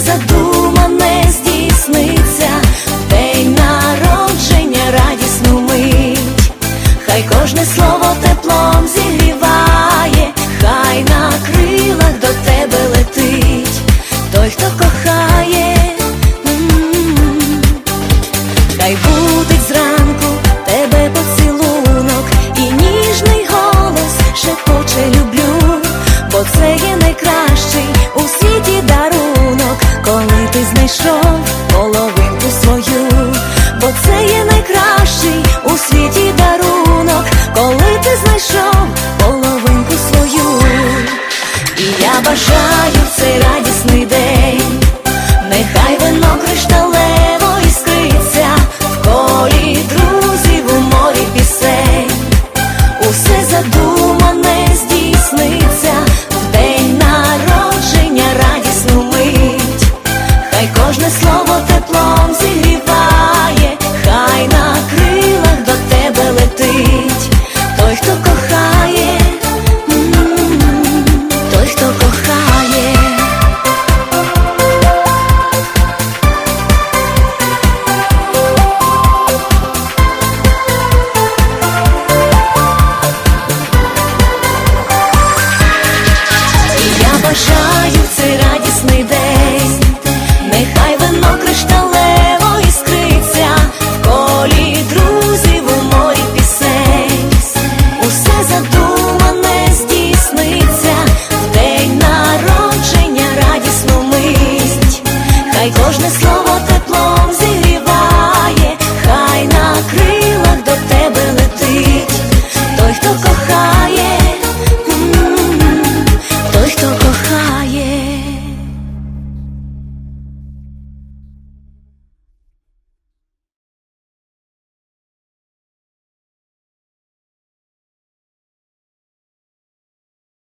задумане здійсниться день народження радісну мить. Хай кожне бажаю цей радісний день. Нехай вино кришталево іскриться в колі друзів у морі пісень. Усе задумане здійсниться в день народження радісну мить. Хай кожне слово теплом зігріває, хай на крилах до тебе летить. Той, хто кохає, Хай